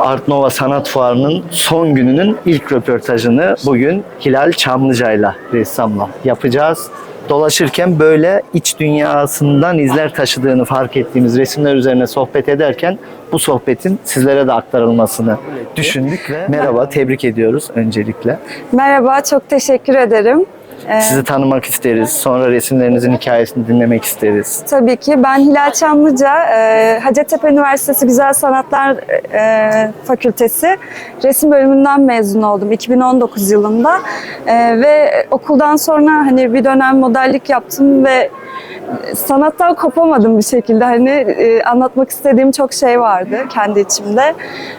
Art Nova Sanat Fuarı'nın son gününün ilk röportajını bugün Hilal Çamlıca'yla ressamla yapacağız. Dolaşırken böyle iç dünyasından izler taşıdığını fark ettiğimiz resimler üzerine sohbet ederken bu sohbetin sizlere de aktarılmasını düşündük ve merhaba tebrik ediyoruz öncelikle. Merhaba, çok teşekkür ederim. Ee, Sizi tanımak isteriz. Sonra resimlerinizin hikayesini dinlemek isteriz. tabii ki ben Hilal Çamlıca, e, Hacettepe Üniversitesi Güzel Sanatlar e, Fakültesi resim bölümünden mezun oldum 2019 yılında. E, ve okuldan sonra hani bir dönem modellik yaptım ve sanattan kopamadım bir şekilde. Hani e, anlatmak istediğim çok şey vardı kendi içimde.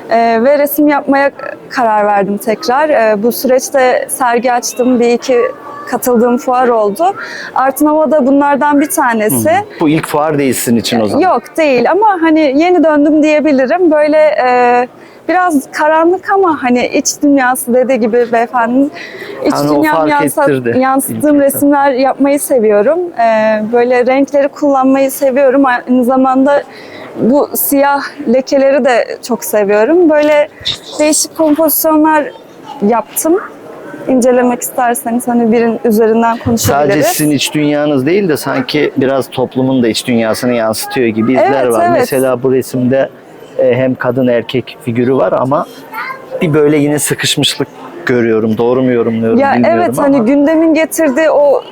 E, ve resim yapmaya karar verdim tekrar. E, bu süreçte sergi açtım. Bir iki katıldığım fuar oldu. Art Nova da bunlardan bir tanesi. Bu ilk fuar değil sizin için o zaman. Yok değil ama hani yeni döndüm diyebilirim. Böyle e, biraz karanlık ama hani iç dünyası dediği gibi beyefendinin iç fark yansa- ettirdi. yansıttığım resimler yapmayı seviyorum. E, böyle renkleri kullanmayı seviyorum. Aynı zamanda bu siyah lekeleri de çok seviyorum. Böyle değişik kompozisyonlar yaptım. İncelemek isterseniz hani birin üzerinden konuşabiliriz. Sadece sizin iç dünyanız değil de sanki biraz toplumun da iç dünyasını yansıtıyor gibi izler Evet, var. evet. Mesela bu resimde e, hem kadın erkek figürü var ama bir böyle yine sıkışmışlık görüyorum. Doğru mu yorumluyorum Ya bilmiyorum evet ama. hani gündemin getirdiği o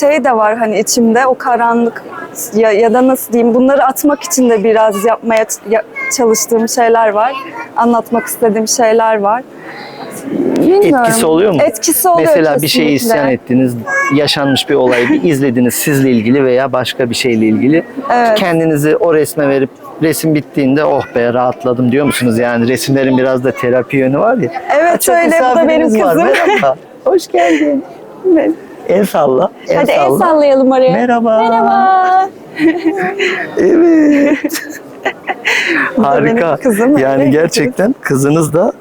şey de var hani içimde o karanlık ya, ya da nasıl diyeyim bunları atmak için de biraz yapmaya çalıştığım şeyler var. Anlatmak istediğim şeyler var. Bilmiyorum. Etkisi oluyor mu? Etkisi oluyor Mesela bir şeye kesinlikle. isyan ettiniz, yaşanmış bir olayı bir izlediniz sizle ilgili veya başka bir şeyle ilgili. Evet. Kendinizi o resme verip resim bittiğinde oh be rahatladım diyor musunuz? Yani resimlerin biraz da terapi yönü var ya. Evet Açık öyle bu da benim misafirimiz var. kızım. Merhaba. Hoş geldin. El salla. El Hadi el salla. sallayalım oraya. Merhaba. Merhaba. Evet. Bu da benim Harika. kızım. Yani gerçekten kızınız da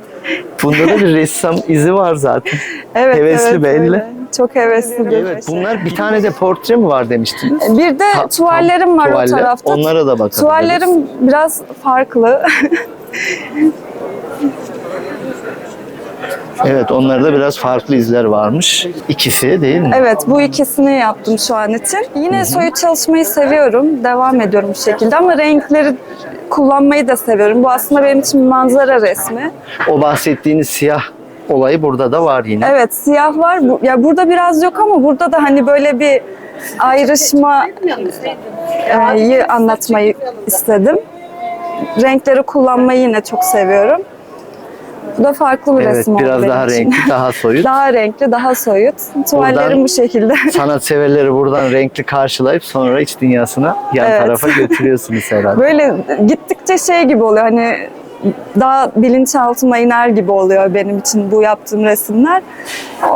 bunda da bir ressam izi var zaten. Evet, Hevesli evet, belli. öyle. Çok heveslidir. Evet, bunlar bir tane de portre mi var demiştiniz? Bir de Ta- tuvallerim var tuvaller. o tarafta. Onlara da bakabiliriz. Tuvallerim biraz farklı. Evet, onlarda biraz farklı izler varmış. İkisi değil mi? evet, bu ikisini yaptım şu an için. Yine soyut çalışmayı seviyorum. Devam ediyorum bu şekilde ama renkleri kullanmayı da seviyorum. Bu aslında benim için bir manzara resmi. O bahsettiğiniz siyah olayı burada da var yine. Evet, siyah var. Bu- Ya burada biraz yok ama burada da hani böyle bir ayrışmayı anlatmayı istedim. Renkleri kullanmayı yine çok seviyorum. Bu da farklı bir Evet, resim biraz daha için. renkli, daha soyut. Daha renkli, daha soyut. Tuvallerim Buradan- bu şekilde. Sanatseverleri buradan renkli karşılayıp sonra iç dünyasına yan Evet. tarafa götürüyorsunuz herhalde. Böyle gittikçe şey gibi oluyor hani daha bilinçaltıma iner gibi oluyor benim için bu yaptığım resimler.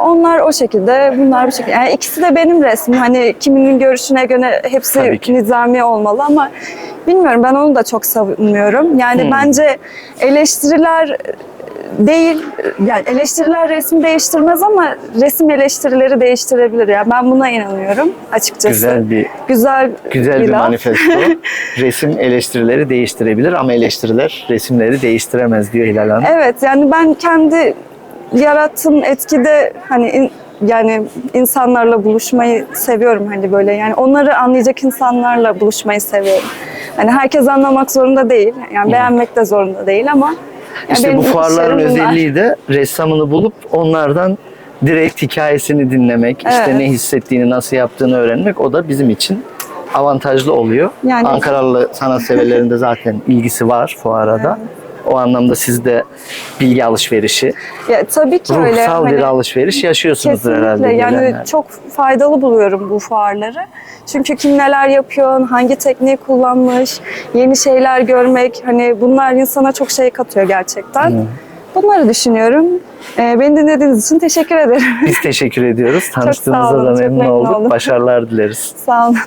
Onlar o şekilde, bunlar bu şekilde. Yani ikisi de benim resmim. Hani kiminin görüşüne göre hepsi nizami olmalı ama bilmiyorum ben onu da çok savunmuyorum. Yani Hmm. bence eleştiriler değil, yani eleştiriler resmi değiştirmez ama resim eleştirileri değiştirebilir. Yani ben buna inanıyorum açıkçası. Güzel bir Güzel, güzel bir laf. manifesto. Resim eleştirileri değiştirebilir ama eleştiriler resimleri değiştiremez diyor Hilal Hanım. Evet yani ben kendi yarattığım etkide hani in- yani insanlarla buluşmayı seviyorum hani böyle yani onları anlayacak insanlarla buluşmayı seviyorum. Hani herkes anlamak zorunda değil. Yani beğenmek de zorunda değil ama İşte bu fuarların bunlar. özelliği de ressamını bulup onlardan direkt hikayesini dinlemek, işte Evet. ne hissettiğini, nasıl yaptığını öğrenmek o da bizim için avantajlı oluyor. Yani- Ankaralı sanatseverlerin de zaten ilgisi var fuara da. O anlamda siz de bilgi alışverişi, Ya, tabii ki ruhsal öyle. bir hani- alışveriş yaşıyorsunuzdur herhalde. Kesinlikle yani gelenler. çok faydalı buluyorum bu fuarları. Çünkü kim neler yapıyor, hangi tekniği kullanmış, yeni şeyler görmek hani bunlar insana çok şey katıyor gerçekten. Bunları düşünüyorum. Ee, beni dinlediğiniz için teşekkür ederim. Biz teşekkür ediyoruz. Tanıştığımıza olun, da çok memnun memnun olduk. oldum. Başarılar dileriz. Sağ olun.